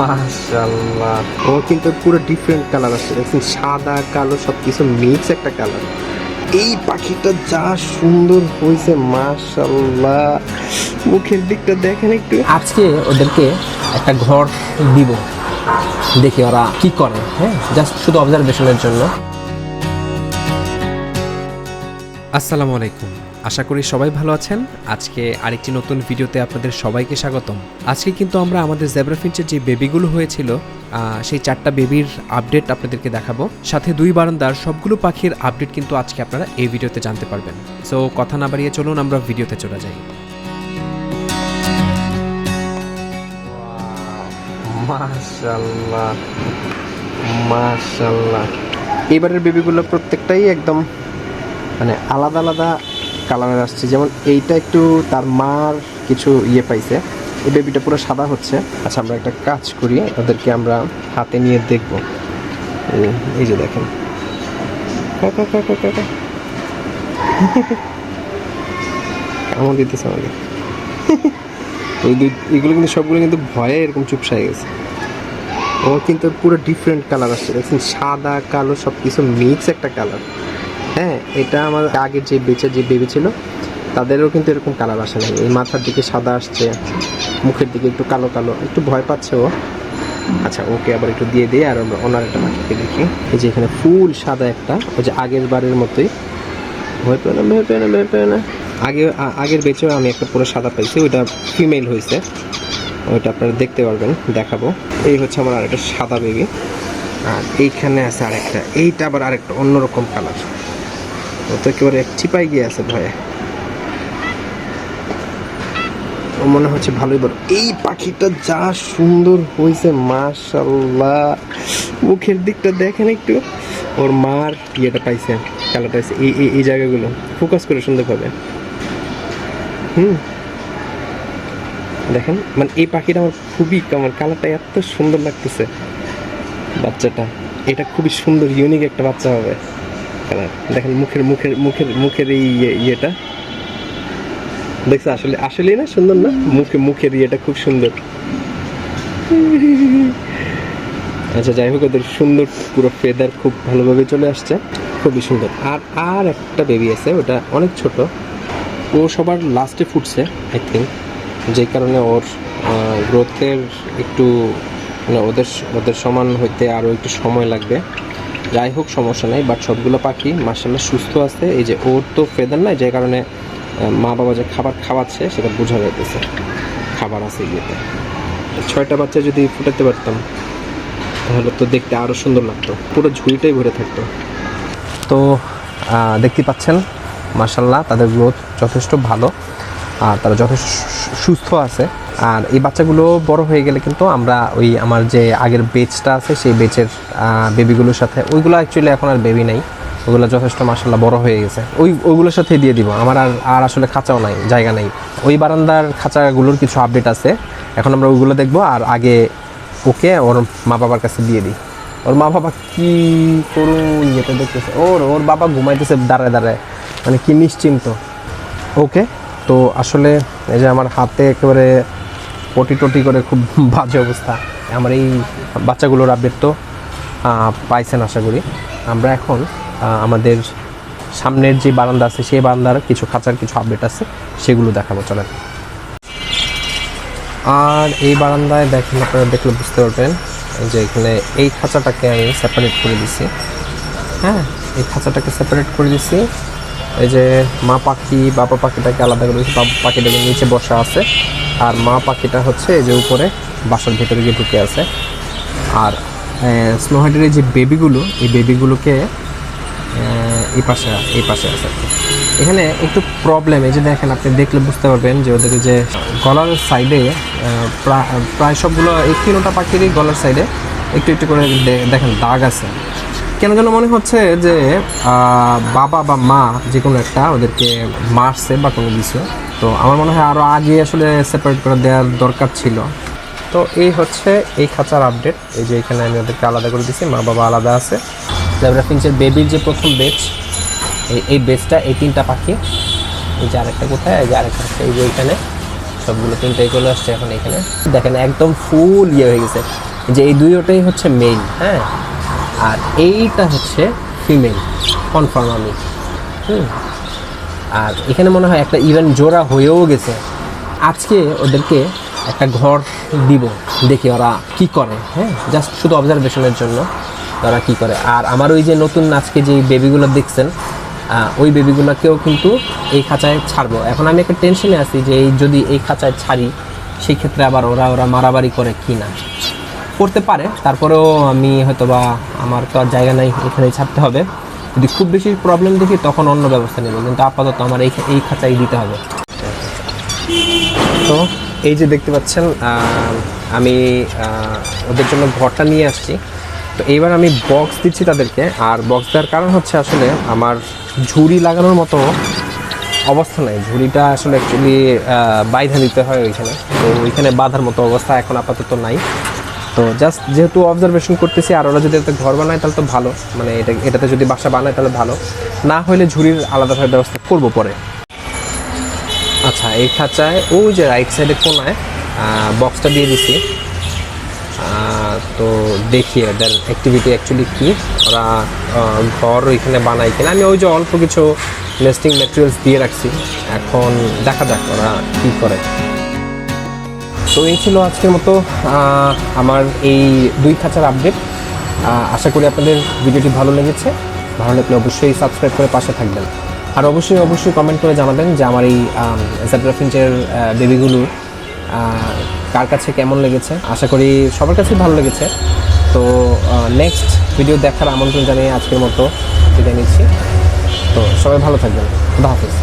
মাশাল্লাহ ও কিন্তু পুরো ডিফারেন্ট কালার আছে। দেখছেন সাদা কালো সব কিছু মিক্স একটা কালার এই পাখিটা যা সুন্দর হয়েছে মাশাল্লাহ মুখের দিকটা দেখেন একটু। আজকে ওদেরকে একটা ঘর দিব। দেখি ওরা কি করে হ্যাঁ? জাস্ট শুধু অবজারভেশনের জন্য। আসসালামু আলাইকুম। আশা করি সবাই ভালো আছেন। আজকে আরেকটি নতুন ভিডিওতে আপনাদের সবাইকে স্বাগতম। আজকে কিন্তু আমরা আমাদের জেব্রাফিঞ্চের যে বেবিগুলো হয়েছিল সেই চারটা বেবির আপডেট আপনাদেরকে দেখাবো। সাথে দুই বারান্দার সবগুলো পাখির আপডেট কিন্তু আজকে আপনারা এই ভিডিওতে জানতে পারবেন। সো কথা না বাড়িয়ে চলুন, আমরা ভিডিওতে চলে যাই। মাশাল্লাহ মাশাল্লাহ। এবারের বেবিগুলো প্রত্যেকটাই একদম মানে আলাদা আলাদা কালারের আসছে। যেমন এইটা একটু তার মার কিছু ইয়ে পাইছে। এই বেবিটা পুরো সাদা হচ্ছে। আচ্ছা আমরা একটা কাজ করি। ওদেরকে আমরা হাতে নিয়ে দেখব। এই- যে দেখেন। কেমন দিতেছে আমাকে এই এগুলো কিন্তু সবগুলো কিন্তু ভয়ে এরকম চুপসাই গেছে। ও কিন্তু পুরো ডিফারেন্ট কালার আসছে। দেখছেন সাদা, কালো সব কিছু মিক্স একটা কালার হ্যাঁ এটা আমার আগের যে বেচে যে বেবি ছিল, তাদেরও কিন্তু এরকম কালার আসে না এই মাথার দিকে সাদা আসছে, মুখের দিকে একটু কালো কালো, একটু ভয় পাচ্ছে ও। আচ্ছা ওকে আবার একটু দিয়ে দিয়ে আর আমরা ওনার একটা পাখিকে দেখি। এই যে এখানে ফুল সাদা একটা, ওই যে আগের বারের মতোই। ভয় পেও না, ভয় পেও না, ভয় পেও না। আগে আগের বেচেও আমি একটা পুরো সাদা পাইছি, ওইটা ফিমেল হয়েছে ওইটা আপনারা দেখতে পারবেন, দেখাবো। এই হচ্ছে আমার আরেকটা সাদা বেবি আর এইখানে আছে আরেকটা, এইটা আবার আরেকটা, অন্যরকম কালার ও তো একেবারে চিপাই গিয়ে আছে ভয়ে ও মনে হচ্ছে ভালোই বড়। এই পাখিটা যা সুন্দর হয়েছে মাশাল্লাহ মুখের দিকটা দেখেন একটু। ওর মার ইয়েটা পাইছে, কালারটা পাইছে। এই এই এই জায়গাগুলো ফোকাস করে সুন্দরভাবে হুম। দেখেন মানে এই পাখিটা আমার খুবই আমার কালারটা এত সুন্দর লাগতেছে। বাচ্চাটা, এটা খুবই সুন্দর ইউনিক একটা বাচ্চা হবে। কালার। দেখেন মুখের মুখের মুখের মুখের এই ইয়ে- ইয়েটা। দেখছ, আসলে, আসলেই না সুন্দর না? মুখে, মুখের ইয়েটা খুব সুন্দর। আচ্ছা যাই হোক, ওদের সুন্দর পুরো ফেদার খুব ভালোভাবে চলে আসছে। খুবই সুন্দর। আর আর একটা বেবি আছে, ওটা অনেক ছোট। ও সবার লাস্টে ফুটছে আই থিঙ্ক যে কারণে ওর গ্রোথের একটু মানে ওদের ওদের সমান হইতে আরও একটু সময় লাগবে। যাই হোক, সমস্যা নাই বাট সবগুলো পাখি মার্শাল্লাহ সুস্থ আছে। এই যে ওর তো ফেদার নাই, যে কারণে মা বাবা যে খাবার খাওয়াচ্ছে, সেটা বোঝা যাইতেছে। খাবার আছে ইয়েতে ছয়টা বাচ্চা যদি ফুটাতে পারতাম, তাহলে তো দেখতে আরও সুন্দর লাগতো। পুরো ঝুড়িটাই ভরে থাকতো। তো দেখতে পাচ্ছেন মার্শাল্লাহ তাদের গ্রোথ যথেষ্ট ভালো। আর তারা যথেষ্ট সুস্থ আছে। আর এই বাচ্চাগুলো বড় হয়ে গেলে কিন্তু আমরা ওই আমার যে আগের বেচটা আছে, সেই বেচের বেবিগুলোর সাথে, ওইগুলো অ্যাকচুয়ালি এখন আর বেবি নেই। ওগুলো যথেষ্ট মার্শাল্লাহ বড় হয়ে গেছে। ওই, ওইগুলোর সাথে দিয়ে দিব। আমার আর আর আসলে খাঁচাও নাই, জায়গা নেই। ওই বারান্দার খাঁচাগুলোর কিছু আপডেট আছে। এখন আমরা ওইগুলো দেখব আর আগে ওকে ওর মা বাবার কাছে দিয়ে দিই। ওর মা বাবা কি করুন, ইয়েতে দেখতেছে। ওর ওর বাবা ঘুমাইতেছে দাঁড়ায় দাঁড়ায়। মানে কি নিশ্চিন্ত। ওকে? তো আসলে এই যে আমার হাতে একেবারে পটি টটি করে খুব বাজে অবস্থা। আমার এই বাচ্চাগুলোর আপডেট তো পাইছেন আশা করি। আমরা এখন আমাদের সামনের যে বারান্দা আছে, সেই বারান্দার কিছু খাঁচার কিছু আপডেট আছে, সেগুলো দেখাবো, চলেন। আর এই বারান্দায় দেখেন আপনারা দেখলে বুঝতে পারবেন যে এখানে এই খাঁচাটাকে আমি সেপারেট করে দিছি। হ্যাঁ এই খাঁচাটাকে সেপারেট করে দিছি। এই যে মা পাখি, বাবা পাখিটাকে আলাদা করে পাখিটাকে নিচে বসা আছে। আর মা পাখিটা হচ্ছে এই যে উপরে বাসার ভেতরে গিয়ে ঢুকে আছে। আর স্নোহাইটের যে বেবিগুলো এই বেবিগুলোকে এই পাশে এই পাশে আছে। এখানে একটু প্রবলেম এই যে দেখেন, আপনি দেখলে বুঝতে পারবেন যে ওদের যে গলার সাইডে প্রায় সবগুলো এই তিনোটা পাখিরই গলার সাইডে একটু একটু করে দেখেন দাগ আছে। কেন যেন মনে হচ্ছে যে বাবা বা মা যে কোনো একটা ওদেরকে মারছে বা কোনো কিছু। তো আমার মনে হয় আরও আগে আসলে সেপারেট করে দেওয়ার দরকার ছিল। তো এই হচ্ছে এই খাঁচার আপডেট এই যে এখানে আমি ওদেরকে আলাদা করে দিছি মা বাবা আলাদা আছে। জেব্রা ফিঞ্চের বেবির যে প্রথম বেচ এই এই বেচটা এই তিনটা পাখি। এই যে আরেকটা কোথায়? এই যে আরেকটা এই যে এখানে। সবগুলো তিনটাই চলে আসছে এখন এখানে। দেখেন, একদম ফুল ইয়ে হয়ে গেছে। যে এই দুইটাই হচ্ছে মেইন হ্যাঁ? আর এইটা হচ্ছে ফিমেল কনফার্ম আমি। হুম। আর এখানে মনে হয় একটা ইভেন জোড়া হয়েও গেছে। আজকে ওদেরকে একটা ঘর দিব, দেখি ওরা কি করে হ্যাঁ? জাস্ট শুধু অবজারভেশনের জন্য ওরা কি করে। আর আমার ওই যে নতুন আজকে যে বেবিগুলো দেখছেন ওই বেবিগুলোকেও কিন্তু এই খাঁচায় ছাড়বো। এখন আমি একটা টেনশনে আছি যে এই যদি এই খাঁচায় ছাড়ি সেই ক্ষেত্রে আবার ওরা ওরা মারামারি করে কি না করতে পারে, তারপরেও আমি হয়তো বা আমার তো আর জায়গা নাই, এখানেই ছাড়তে হবে। যদি খুব বেশি প্রবলেম দেখি, তখন অন্য ব্যবস্থা নেব, কিন্তু আপাতত আমার এই এই খাঁচাই দিতে হবে। তো এই যে দেখতে পাচ্ছেন আমি ওদের জন্য ঘরটা নিয়ে আসছি। তো এইবার আমি বক্স দিচ্ছি তাদেরকে, আর বক্স দেওয়ার কারণ হচ্ছে আসলে আমার ঝুড়ি লাগানোর মতো অবস্থা নেই। ঝুড়িটা আসলে অ্যাকচুয়ালি বাইধা নিতে হয় ওইখানে। তো ওইখানে বাঁধার মতো অবস্থা এখন আপাতত নাই। তো জাস্ট যেহেতু অবজারভেশন করতেছি আর ওরা যদি একটা ঘর বানায়, তাহলে তো ভালো। মানে এটা, এটাতে যদি বাসা বানায়, তাহলে ভালো। না হলে ঝুড়ির আলাদাভাবে ব্যবস্থা করব পরে। আচ্ছা এই খাঁচায়, ওই যে রাইট সাইডে কোনায় বক্সটা দিয়ে দিছি। তো দেখি ওদের অ্যাক্টিভিটি অ্যাকচুয়ালি কী? ওরা ঘর ওইখানে বানায় কিনা। আমি ওই যে অল্প কিছু নেস্টিং ম্যাটেরিয়ালস দিয়ে রাখছি। এখন দেখা যাক ওরা কী করে। তো এই ছিল আজকের মতো আমার এই দুই খাঁচার আপডেট আশা করি আপনাদের ভিডিওটি ভালো লেগেছে। ভালো লাগলে অবশ্যই সাবস্ক্রাইব করে পাশে থাকবেন। আর অবশ্যই অবশ্যই কমেন্ট করে জানাবেন যে আমার এই জ্যাপ্রাফিঞ্চের বেবিগুলো কার কাছে কেমন লেগেছে। আশা করি সবার কাছেই ভালো লেগেছে। তো নেক্সট ভিডিও দেখার আমন্ত্রণ জানিয়ে আজকের মতো বিদায় নিচ্ছি। তো সবাই ভালো থাকবেন। খুদা হাফিজ।